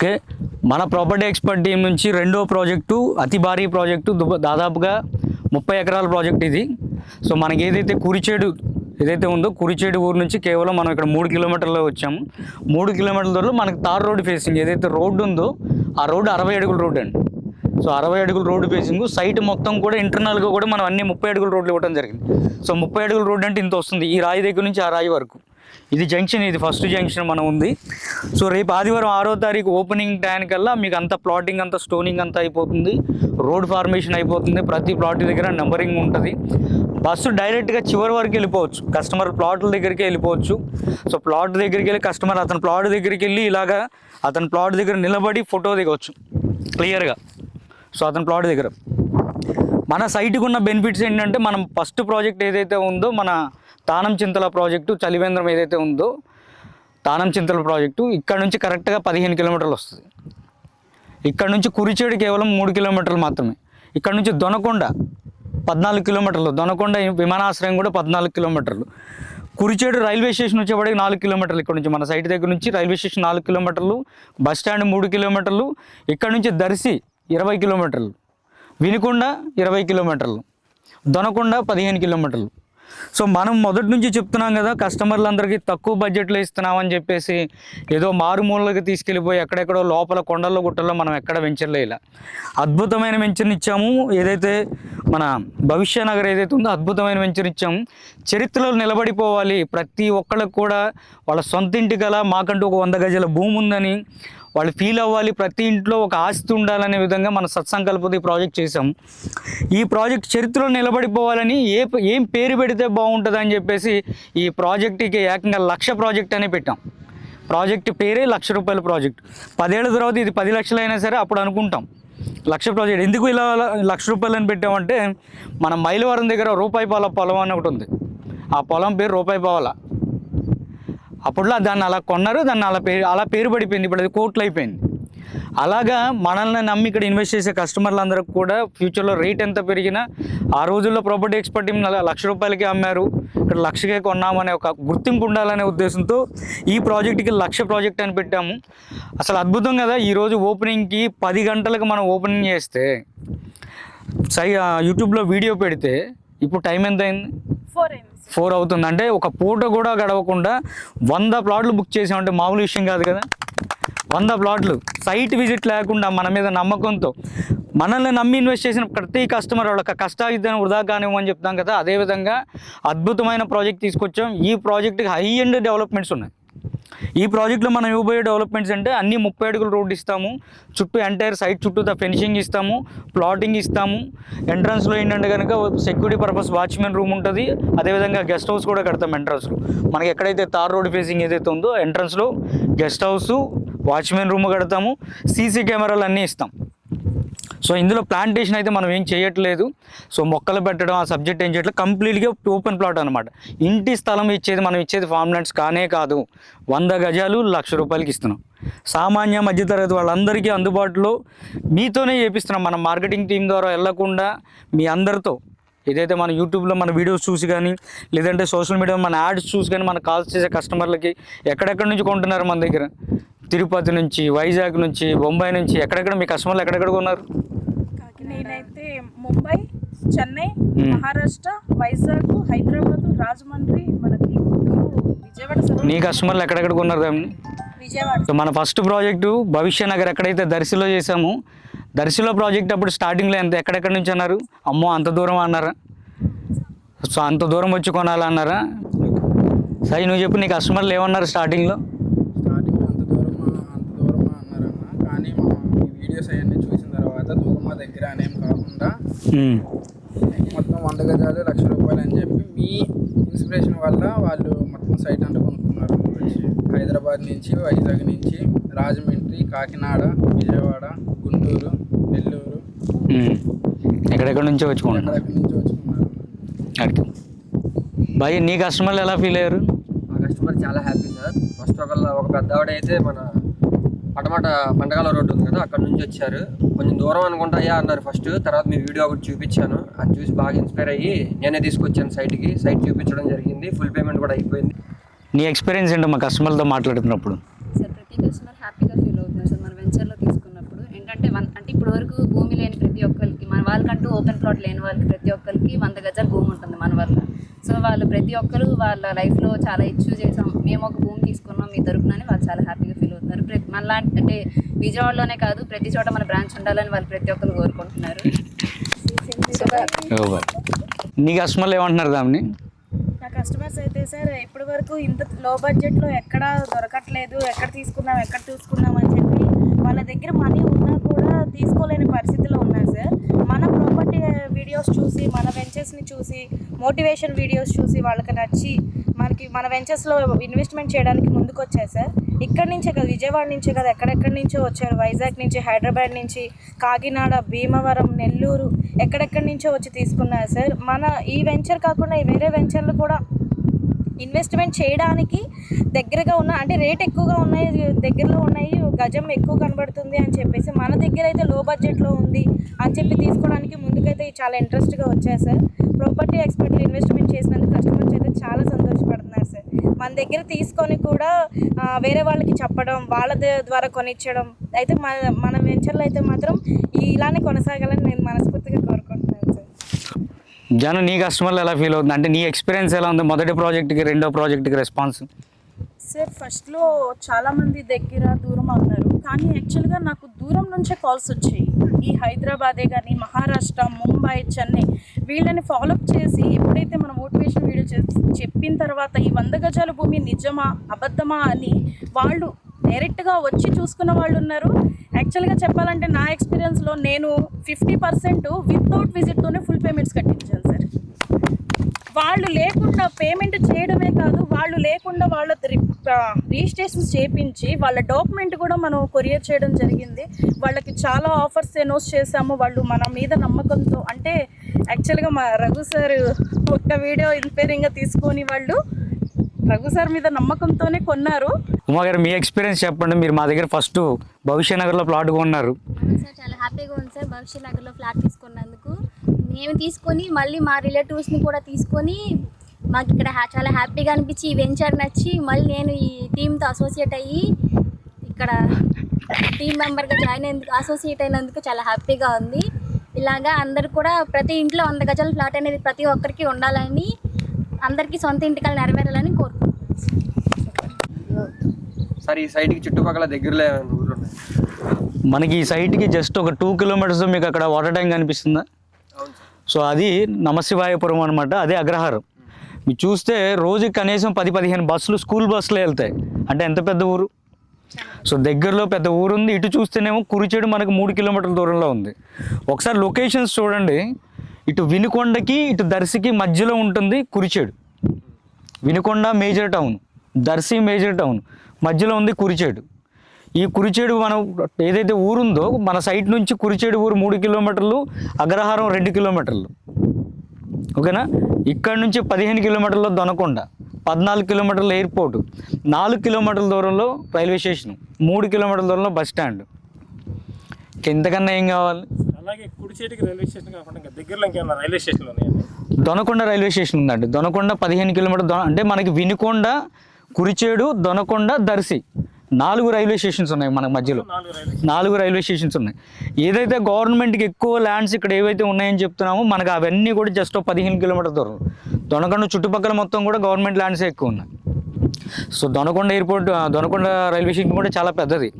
Okay. మన property expert team నుంచి రెండో ప్రాజెక్టు అతి భారీ ప్రాజెక్టు దాదాపుగా ముప్పై ఎకరాల ప్రాజెక్ట్ ఇది. సో మనకి ఏదైతే కురిచేడు ఏదైతే ఉందో కురిచేడు ఊరు నుంచి కేవలం మనం ఇక్కడ మూడు కిలోమీటర్లో వచ్చాము. మూడు కిలోమీటర్ల దూరంలో మనకి తార్ రోడ్డు ఫేసింగ్ ఏదైతే రోడ్డు ఉందో ఆ రోడ్డు అరవై అడుగుల రోడ్డు అండి. సో అరవై అడుగుల రోడ్డు ఫేసింగ్ సైట్ మొత్తం కూడా ఇంటర్నల్గా కూడా మనం అన్ని ముప్పై అడుగుల రోడ్లు ఇవ్వడం జరిగింది. సో ముప్పై అడుగుల రోడ్డు అంటే ఇంత వస్తుంది ఈ రాయి దగ్గర నుంచి ఆ రాయి వరకు. ఇది జంక్షన్ ఇది ఫస్ట్ జంక్షన్ మనం ఉంది. సో రేపు ఆదివారం ఆరో తారీఖు ఓపెనింగ్ టైం కల్లా మీకు అంత ప్లాటింగ్ అంతా స్టోనింగ్ అంతా అయిపోతుంది. రోడ్ ఫార్మేషన్ అయిపోతుంది. ప్రతి ప్లాట్ దగ్గర నెంబరింగ్ ఉంటుంది. బస్సు డైరెక్ట్గా చివరి వరకు వెళ్ళిపోవచ్చు. కస్టమర్ ప్లాట్ల దగ్గరికి వెళ్ళిపోవచ్చు. సో ప్లాట్ దగ్గరికి వెళ్ళి కస్టమర్ అతని ప్లాట్ దగ్గరికి వెళ్ళి ఇలాగా అతని ప్లాట్ దగ్గర నిలబడి ఫోటో దిగవచ్చు క్లియర్గా సో అతని ప్లాట్ దగ్గర. మన సైట్కి ఉన్న బెనిఫిట్స్ ఏంటంటే మనం ఫస్ట్ ప్రాజెక్ట్ ఏదైతే ఉందో మన తానం చింతల ప్రాజెక్టు చలివేంద్రం ఏదైతే ఉందో తానం చింతల ప్రాజెక్టు ఇక్కడ నుంచి కరెక్ట్గా పదిహేను కిలోమీటర్లు వస్తుంది. ఇక్కడ నుంచి కురిచేడు కేవలం మూడు కిలోమీటర్లు మాత్రమే. ఇక్కడ నుంచి దొనకొండ పద్నాలుగు కిలోమీటర్లు దొనకొండ విమానాశ్రయం కూడా పద్నాలుగు కిలోమీటర్లు. కురిచేడు రైల్వే స్టేషన్ వచ్చేవాడికి నాలుగు కిలోమీటర్లు ఇక్కడ నుంచి మన సైట్ దగ్గర నుంచి రైల్వే స్టేషన్ నాలుగు కిలోమీటర్లు బస్ స్టాండ్ మూడు కిలోమీటర్లు ఇక్కడ నుంచి దర్శి ఇరవై కిలోమీటర్లు వినుకొండ ఇరవై కిలోమీటర్లు దొనకొండ పదిహేను కిలోమీటర్లు. సో మనం మొదటి నుంచి చెప్తున్నాం కదా కస్టమర్లందరికీ తక్కువ బడ్జెట్లో ఇస్తున్నామని చెప్పేసి ఏదో మారుమూలకి తీసుకెళ్ళిపోయి ఎక్కడెక్కడో లోపల కొండల్లో గుట్టల్లో మనం ఎక్కడ వెంచర్లే ఇలా అద్భుతమైన వెంచర్ని ఇచ్చాము. ఏదైతే మన భవిష్య నగర్ ఏదైతే ఉందో అద్భుతమైన వెంచర్ ఇచ్చాము. చరిత్రలో నిలబడిపోవాలి. ప్రతి ఒక్కళ్ళకి కూడా వాళ్ళ సొంత ఇంటి గల మాకంటూ ఒక వంద గజల భూమి ఉందని వాళ్ళు ఫీల్ అవ్వాలి ప్రతి ఇంట్లో ఒక ఆస్తి ఉండాలనే విధంగా మన సత్సంకల్పత ఈ ప్రాజెక్ట్ చేసాం ఈ ప్రాజెక్ట్ చరిత్రలో నిలబడిపోవాలని ఏ ఏం పేరు పెడితే బాగుంటుంది అని చెప్పేసి ఈ ప్రాజెక్ట్కి ఏకంగా లక్ష ప్రాజెక్ట్ అని పెట్టాం. ప్రాజెక్ట్ పేరే లక్ష రూపాయల ప్రాజెక్ట్ పదేళ్ళ తర్వాత ఇది పది లక్షలైనా సరే అప్పుడు అనుకుంటాం. లక్ష ప్రాజెక్ట్ ఎందుకు ఇలా లక్ష రూపాయలని పెట్టామంటే మన మైలవరం దగ్గర రూపాయి పాల పొలం అని ఒకటి ఉంది. ఆ పొలం పేరు రూపాయి పావల. అప్పట్లో దాన్ని అలా కొన్నారు దాన్ని అలా పేరు అలా పేరు పడిపోయింది. ఇప్పుడు అది కోట్లు అయిపోయింది. అలాగా మనల్ని నమ్మి ఇక్కడ ఇన్వెస్ట్ చేసే కస్టమర్లందరికీ కూడా ఫ్యూచర్లో రేట్ ఎంత పెరిగినా ఆ రోజుల్లో ప్రాపర్టీ ఎక్స్పర్ట్ టీమ్ లక్ష రూపాయలకి అమ్మారు. ఇక్కడ లక్షకే కొన్నామనే ఒక గుర్తింపు ఉండాలనే ఉద్దేశంతో ఈ ప్రాజెక్ట్కి లక్ష ప్రాజెక్ట్ అని పెట్టాము. అసలు అద్భుతం కదా ఈరోజు ఓపెనింగ్కి పది గంటలకు మనం ఓపెనింగ్ చేస్తే సై యూట్యూబ్లో వీడియో పెడితే ఇప్పుడు టైం ఎంత అయింది ఫోర్ అవుతుంది. అంటే ఒక పూట కూడా గడవకుండా వంద ప్లాట్లు బుక్ చేసామంటే మామూలు విషయం కాదు కదా? వంద ప్లాట్లు. సైట్ విజిట్ లేకుండా మన మీద నమ్మకంతో మనల్ని నమ్మి ఇన్వెస్ట్ చేసిన ప్రతి కస్టమర్ వాళ్ళకి కష్టాయుద్ధం వృధా కానివ్వమని చెప్తాం కదా? అదేవిధంగా అద్భుతమైన ప్రాజెక్ట్ తీసుకొచ్చాం. ఈ ప్రాజెక్ట్కి హై ఎండ్ డెవలప్మెంట్స్ ఉన్నాయి. ఈ ప్రాజెక్ట్లో మనం ఇవ్వబోయే డెవలప్మెంట్స్ అంటే అన్ని ముప్పై అడుగులు రోడ్ ఇస్తాము. చుట్టూ ఎంటైర్ సైట్ చుట్టూ ఫెన్సింగ్ ఇస్తాము ప్లాటింగ్ ఇస్తాము. ఎంట్రన్స్లో ఏంటంటే కనుక సెక్యూరిటీ పర్పస్ వాచ్మెన్ రూమ్ ఉంటుంది. అదేవిధంగా గెస్ట్ హౌస్ కూడా కడతాం ఎంట్రన్స్లో మనకి ఎక్కడైతే తార్ రోడ్ ఫేసింగ్ ఏదైతే ఉందో ఎంట్రన్స్లో గెస్ట్ హౌస్ వాచ్మెన్ రూమ్ కడతాము. సీసీ కెమెరాలు అన్నీ ఇస్తాం. సో ఇందులో ప్లాంటేషన్ అయితే మనం ఏం చేయట్లేదు. సో మొక్కలు పెట్టడం ఆ సబ్జెక్ట్ ఏం చేయట్లేదు. కంప్లీట్గా ఓపెన్ ప్లాట్ అనమాట ఇంటి స్థలం ఇచ్చేది మనం ఇచ్చేది ఫామ్ ల్యాండ్స్ కానే కాదు. వంద గజాలు లక్ష రూపాయలకి ఇస్తున్నాం. సామాన్య మధ్యతరగతి వాళ్ళందరికీ అందుబాటులో మీతోనే చేపిస్తున్నాం. మన మార్కెటింగ్ టీం ద్వారా వెళ్ళకుండా మీ అందరితో. ఏదైతే మన యూట్యూబ్లో మన వీడియోస్ చూసి కానీ లేదంటే సోషల్ మీడియా మన యాడ్స్ చూసి కానీ మన కాల్స్ చేసే కస్టమర్లకి ఎక్కడెక్కడి నుంచి కొంటున్నారు మన దగ్గర? తిరుపతి నుంచి వైజాగ్ నుంచి బొంబాయి నుంచి ఎక్కడెక్కడ మీ కస్టమర్లు ఎక్కడెక్కడ ఉన్నారు నేనైతే ముంబై చెన్నై. మహారాష్ట్ర వైజాగ్ హైదరాబాద్ రాజమండ్రి మనకి విజయవాడ నీ కస్టమర్లు ఎక్కడెక్కడ ఉన్నారు విజయవాడ. సో మన ఫస్ట్ ప్రాజెక్టు భవిష్య నగర్ ఎక్కడైతే దర్శిలో చేసామో దర్శిలో ప్రాజెక్ట్ అప్పుడు స్టార్టింగ్లో ఎంత ఎక్కడెక్కడి నుంచి అన్నారు? అమ్మో అంత దూరం అన్నారా? సో అంత దూరం వచ్చి కొనాలన్నారా? సరే నువ్వు చెప్పు నీ కస్టమర్లు ఏమన్నారు స్టార్టింగ్లో స్టార్టింగ్ అంత దూరమా అంత దూరమా అన్నారన్న కానీ మనం ఈ వీడియోస్ అవన్నీ చూసిన తర్వాత దూరమా దగ్గర అనేం కాకుండా ఉమ్, మొత్తం వంద గజాలు లక్ష రూపాయలు అని చెప్పి మీ ఇన్స్పిరేషన్ వల్ల వాళ్ళు మొత్తం సైట్ అంతా కొనుక్కున్నారు. హైదరాబాద్ నుంచి వైజాగ్ నుంచి రాజమండ్రి కాకినాడ విజయవాడ గుంటూరు నెల్లూరు. ఉమ్. ఎక్కడెక్కడి నుంచో నుంచి వచ్చుకున్నారు. భయ్ నీ కస్టమర్లు ఎలా ఫీల్ అయ్యారు? మా కస్టమర్ చాలా హ్యాపీ సార్. ఫస్ట్ ఒక ఒక పెద్ద ఆవిడ అయితే మన పటమాట పండగల రోడ్డు ఉంది కదా అక్కడ నుంచి వచ్చారు. కొంచెం దూరం అనుకుంటాయా అన్నారు ఫస్ట్ తర్వాత మీ వీడియో ఒకటి చూపించాను. అది చూసి బాగా ఇన్స్పైర్ అయ్యి నేనే తీసుకొచ్చాను సైట్కి సైట్ చూపించడం జరిగింది. ఫుల్ పేమెంట్ కూడా అయిపోయింది. నీ ఎక్స్పీరియన్స్ ఏంటో మా కస్టమర్లతో మాట్లాడుతున్నప్పుడు? సార్ ప్రతి కస్టమర్ హ్యాపీగా ఫీల్ అవుతున్నారు సార్. మన వెంచర్లో తీసుకున్నప్పుడు. ఏంటంటే వన్ అంటే ఇప్పటి వరకు భూమి లేని ప్రతి ఒక్కరికి మన వాళ్ళకంటూ ఓపెన్ ప్లాట్ లేని వాళ్ళకి ప్రతి ఒక్కరికి వంద గజాల భూమి ఉంటుంది మన వల్ల. సో వాళ్ళు ప్రతి ఒక్కరు వాళ్ళ లైఫ్లో చాలా ఇష్యూ చేసాం. మేము ఒక భూమి తీసుకున్నాం మీ తరపునని వాళ్ళు చాలా హ్యాపీగా అవుతున్నారు ప్రతి మనలాంటి అంటే విజయవాడలోనే కాదు ప్రతి చోట మన బ్రాంచ్ ఉండాలని వాళ్ళు ప్రతి ఒక్కరు కోరుకుంటున్నారు. నీ కస్టమర్లు ఏమంటున్నారు దాన్ని? నా కస్టమర్స్ అయితే సార్ ఇప్పటి వరకు ఇంత లో బడ్జెట్లో ఎక్కడ దొరకట్లేదు. ఎక్కడ తీసుకున్నాం ఎక్కడ తీసుకున్నాం అని చెప్పి వాళ్ళ దగ్గర మనీ ఉన్నా కూడా తీసుకోలేని పరిస్థితిలో ఉన్నారు సార్ మన ప్రాపర్టీ వీడియోస్ చూసి మన వెంచర్స్ని చూసి మోటివేషన్ వీడియోస్ చూసి వాళ్ళకి నచ్చి మనకి మన వెంచర్స్లో ఇన్వెస్ట్మెంట్ చేయడానికి ముందుకు వచ్చారు సార్. ఇక్కడ నుంచే కదా విజయవాడ నుంచే కదా ఎక్కడెక్కడి నుంచో వచ్చారు. వైజాగ్ నుంచి హైదరాబాద్ నుంచి కాకినాడ భీమవరం నెల్లూరు ఎక్కడెక్కడి నుంచో వచ్చి తీసుకున్నారు సార్. మన ఈ వెంచర్ కాకుండా వేరే వెంచర్లు కూడా ఇన్వెస్ట్మెంట్ చేయడానికి దగ్గరగా ఉన్న అంటే రేట్ ఎక్కువగా ఉన్నాయి దగ్గరలో ఉన్నాయి గజం ఎక్కువ కనబడుతుంది అని చెప్పేసి మన దగ్గర అయితే లో బడ్జెట్లో ఉంది అని చెప్పి ముందుకైతే చాలా ఇంట్రెస్ట్గా వచ్చాయి సార్. ప్రాపర్టీ ఎక్స్పర్ట్లు ఇన్వెస్ట్మెంట్ చేసినందుకు కస్టమర్స్ అయితే చాలా సంతోషపడుతున్నారు సార్. మన దగ్గర తీసుకొని కూడా వేరే వాళ్ళకి చెప్పడం వాళ్ళ ద్వారా కొనిచ్చడం అయితే మన మన వెంచర్లో అయితే మాత్రం ఇలానే కొనసాగాలని నేను మనస్ఫూర్తిగా కోరుకుంటున్నాను సార్. జనం నీ కస్టమర్లు ఎలా ఫీల్ అవుతుంది? అంటే నీ ఎక్స్పీరియన్స్ ఎలా ఉంది? మొదటి ప్రాజెక్ట్కి రెండో ప్రాజెక్ట్కి రెస్పాన్స్ సార్ ఫస్ట్లో చాలామంది దగ్గర దూరం అన్నారు కానీ యాక్చువల్గా నాకు దూరం నుంచే కాల్స్ వచ్చాయి. ఈ హైదరాబాదే కానీ మహారాష్ట్ర ముంబై చెన్నై వీళ్ళని ఫాలోఅప్ చేసి ఎప్పుడైతే మనం మోటివేషన్ వీడియో చెప్పిన తర్వాత ఈ వంద గజాల భూమి నిజమా అబద్ధమా అని వాళ్ళు డైరెక్ట్గా వచ్చి చూసుకున్న వాళ్ళు ఉన్నారు. యాక్చువల్గా చెప్పాలంటే నా ఎక్స్పీరియన్స్లో నేను ఫిఫ్టీ పర్సెంట్ వితౌట్ విజిట్తోనే ఫుల్ పేమెంట్స్ కట్టించాను సార్. వాళ్ళు లేకుండా పేమెంట్ చేయడమే కాదు వాళ్ళు లేకుండా వాళ్ళ రిజిస్ట్రేషన్స్ చేపించి వాళ్ళ డాక్యుమెంట్ కూడా మనం కొరియర్ చేయడం జరిగింది. వాళ్ళకి చాలా ఆఫర్స్ ఎనౌన్స్ చేశాము. వాళ్ళు మన మీద నమ్మకంతో అంటే యాక్చువల్గా మా రఘు సార్ ఒక్క వీడియో ఇన్స్పైరింగ్గా తీసుకొని వాళ్ళు రఘు సార్ మీద నమ్మకంతోనే కొన్నారు. ఉమా గారు మీ ఎక్స్పీరియన్స్ చెప్పండి. మీరు మా దగ్గర ఫస్ట్ భవిష్య నగర్లో ప్లాట్ కొన్నారు సార్ చాలా హ్యాపీగా ఉంది సార్. భవిష్య నగర్లో ఫ్లాట్ తీసుకున్నందుకు. మేము తీసుకొని మళ్ళీ మా రిలేటివ్స్ని కూడా తీసుకొని మాకు ఇక్కడ చాలా హ్యాపీగా అనిపించి ఈ వెంచర్ నచ్చి మళ్ళీ నేను ఈ టీంతో అసోసియేట్ అయ్యి ఇక్కడ టీం మెంబర్గా జాయిన్ అయినందుకు అసోసియేట్ అయినందుకు చాలా హ్యాపీగా ఉంది. ఇలాగా అందరు కూడా ప్రతి ఇంట్లో వంద గజాల ఫ్లాట్ అనేది ప్రతి ఒక్కరికి ఉండాలని అందరికీ సొంత ఇంటికలు నెరవేరాలని కోరుకుంటున్నాను సార్ ఈ సైట్కి చుట్టుపక్కల దగ్గరలో ఏమైనా ఊర్లు ఉన్నాయి? మనకి ఈ సైట్కి జస్ట్ ఒక టూ కిలోమీటర్స్ మీకు అక్కడ వాటర్ ట్యాంక్ కనిపిస్తుందా? సో అది నమశివాయపురం అనమాట అదే అగ్రహారం. మీరు చూస్తే రోజుకి కనీసం పది పదిహేను బస్సులు స్కూల్ బస్సులు వెళ్తాయి. అంటే ఎంత పెద్ద ఊరు? సో దగ్గరలో పెద్ద ఊరు ఉంది. ఇటు చూస్తేనేమో కురిచేడు మనకు మూడు కిలోమీటర్ల దూరంలో ఉంది. ఒకసారి లొకేషన్స్ చూడండి. ఇటు వినుకొండకి ఇటు దర్శికి మధ్యలో ఉంటుంది Kurichedu. Vinukonda major town Darsi major town మధ్యలో ఉంది కురిచేడు. ఈ కురిచేడు మనం ఏదైతే ఊరుందో మన సైట్ నుంచి కురిచేడు ఊరు మూడు కిలోమీటర్లు అగ్రహారం రెండు కిలోమీటర్లు. ఓకేనా? ఇక్కడ నుంచి పదిహేను కిలోమీటర్ల దొనకొండ పద్నాలుగు కిలోమీటర్ల ఎయిర్పోర్ట్ నాలుగు కిలోమీటర్ల దూరంలో రైల్వే స్టేషన్ మూడు కిలోమీటర్ల దూరంలో బస్ స్టాండ్. ఇంతకన్నా ఏం కావాలి? అలాగే కుడిచేటికి రైల్వే స్టేషన్ కాకుండా ఇంకా దగ్గరలో ఇంకేమన్నా రైల్వే స్టేషన్లు ఉన్నాయండి దొనకొండ రైల్వే స్టేషన్ ఉందండి. దొనకొండ పదిహేను కిలోమీటర్ అంటే మనకి వినుకొండ కురిచేడు దొనకొండ దర్శి. నాలుగు రైల్వే స్టేషన్స్ ఉన్నాయి మన మధ్యలో. నాలుగు రైల్వే స్టేషన్స్ ఉన్నాయి. ఏదైతే గవర్నమెంట్కి ఎక్కువ ల్యాండ్స్ ఇక్కడ ఏవైతే ఉన్నాయని చెప్తున్నామో మనకు అవన్నీ కూడా జస్ట్ పదిహేను కిలోమీటర్ దూరం. దొనకొండ చుట్టుపక్కల మొత్తం కూడా గవర్నమెంట్ ల్యాండ్సే ఎక్కువ ఉన్నాయి. So Donakonda airport Donakonda railway station కూడా చాలా పెద్దది.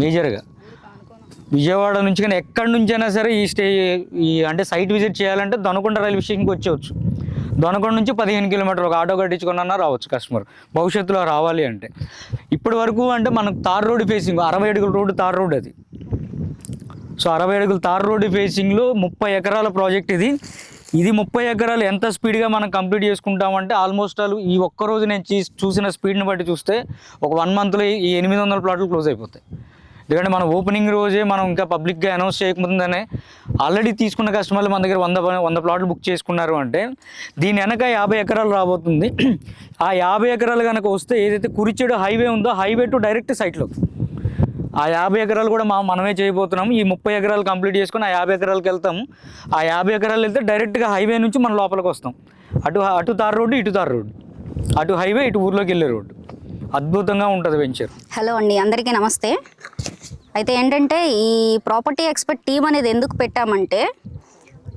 మేజర్గా. విజయవాడ నుంచి కానీ ఎక్కడి నుంచైనా సరే ఈ స్టే ఈ అంటే సైట్ విజిట్ చేయాలంటే దొనకొండ రైల్వే స్టేషన్కి వచ్చేవచ్చు. దొనకొండ నుంచి పదిహేను కిలోమీటర్లు ఒక ఆటో కట్టించుకున్నా రావచ్చు కస్టమర్. భవిష్యత్తులో రావాలి అంటే. ఇప్పటి వరకు అంటే మనకు తార్ రోడ్డు ఫేసింగ్ అరవై అడుగుల రోడ్డు తార్ రోడ్ అది. సో అరవై అడుగుల తార్ రోడ్డు ఫేసింగ్లో ముప్పై ఎకరాల ప్రాజెక్ట్ ఇది. ఇది ముప్పై ఎకరాలు ఎంత స్పీడ్గా మనం కంప్లీట్ చేసుకుంటామంటే ఆల్మోస్ట్ ఆల్ ఈ ఒక్క రోజు నేను చూసిన స్పీడ్ని బట్టి చూస్తే ఒక వన్ మంత్లో ఈ ఎనిమిది వందల ప్లాట్లు క్లోజ్ అయిపోతాయి. ఎందుకంటే మనం ఓపెనింగ్ రోజే మనం ఇంకా పబ్లిక్గా అనౌన్స్ చేయకముందనే ఆల్రెడీ తీసుకున్న కస్టమర్లు మన దగ్గర వంద వంద ప్లాట్లు బుక్ చేసుకున్నారు అంటే దీని వెనక యాభై ఎకరాలు రాబోతుంది. ఆ యాభై ఎకరాలు కనుక వస్తే ఏదైతే కురిచేడు హైవే ఉందో హైవే టు డైరెక్ట్ సైట్లో ఆ యాభై ఎకరాలు కూడా మా మనమే చేయబోతున్నాము ఈ ముప్పై ఎకరాలు కంప్లీట్ చేసుకుని ఆ యాభై ఎకరాలకు వెళ్తాం. ఆ యాభై ఎకరాలు వెళ్తే డైరెక్ట్గా హైవే నుంచి మనం లోపలికి వస్తాం. అటు అటు తార్ రోడ్డు ఇటు తార్ రోడ్డు. అటు హైవే ఇటు ఊర్లోకి వెళ్ళే రోడ్డు. అద్భుతంగా ఉంటుంది వెంచర్. హలో అండి అందరికీ నమస్తే. అయితే ఏంటంటే ఈ ప్రాపర్టీ ఎక్స్పర్ట్ టీం అనేది ఎందుకు పెట్టామంటే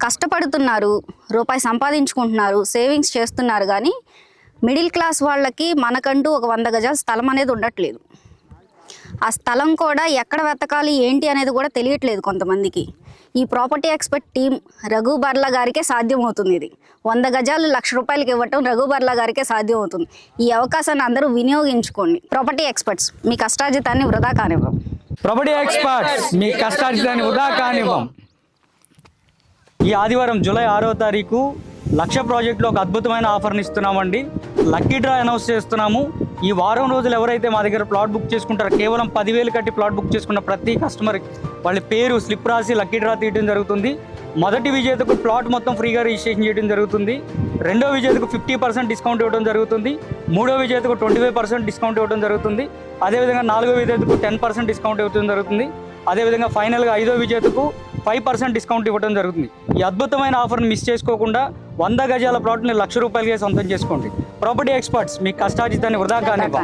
కష్టపడుతున్నారు రూపాయి సంపాదించుకుంటున్నారు సేవింగ్స్ చేస్తున్నారు కానీ మిడిల్ క్లాస్ వాళ్ళకి మనకంటూ ఒక వంద గజాల స్థలం అనేది ఉండట్లేదు. ఆ స్థలం కూడా ఎక్కడ వెతకాలి ఏంటి అనేది కూడా తెలియట్లేదు కొంతమందికి. ఈ property expert team Raghu Barla గారికే సాధ్యం అవుతుంది ఇది. వంద గజాలు లక్ష రూపాయలకి ఇవ్వటం రఘు బర్లా గారికే సాధ్యం అవుతుంది ఈ అవకాశాన్ని అందరూ వినియోగించుకోండి. ప్రాపర్టీ ఎక్స్పర్ట్స్ మీ కష్టార్జితాన్ని వృధా కానివ్వం. ప్రాపర్టీ ఎక్స్పర్ట్స్ మీ కష్టార్జితాన్ని వృధా కానివ్వం. ఈ ఆదివారం జూలై ఆరో తారీఖు లక్ష ప్రాజెక్టులో ఒక అద్భుతమైన ఆఫర్ని ఇస్తున్నామండి. లక్కీ డ్రా అనౌన్స్ చేస్తున్నాము. ఈ వారం రోజులు ఎవరైతే మా దగ్గర ప్లాట్ బుక్ చేసుకుంటారో కేవలం పదివేలు కట్టి ప్లాట్ బుక్ చేసుకున్న ప్రతి కస్టమర్ వాళ్ళ పేరు స్లిప్ రాసి లక్కీ డ్రా తీయడం జరుగుతుంది. మొదటి విజేతకు ప్లాట్ మొత్తం ఫ్రీగా రిజిస్ట్రేషన్ చేయడం జరుగుతుంది. రెండో విజేతకు ఫిఫ్టీ పర్సెంట్ డిస్కౌంట్ ఇవ్వడం జరుగుతుంది. మూడో విజేతకు ట్వంటీ ఫైవ్ పర్సెంట్ డిస్కౌంట్ ఇవ్వడం జరుగుతుంది. అదేవిధంగా నాలుగో విజేతకు టెన్ పర్సెంట్ డిస్కౌంట్ ఇవ్వడం జరుగుతుంది. అదేవిధంగా ఫైనల్గా ఐదో విజేతకు ఫైవ్ పర్సెంట్ డిస్కౌంట్ ఇవ్వడం జరుగుతుంది. ఈ అద్భుతమైన ఆఫర్ని మిస్ చేసుకోకుండా వంద గజాల ప్లాట్ని లక్ష రూపాయలకే సొంతం చేసుకోండి. ప్రాపర్టీ ఎక్స్పర్ట్స్ మీ కష్టార్జితాన్ని వృధా కానివ్వం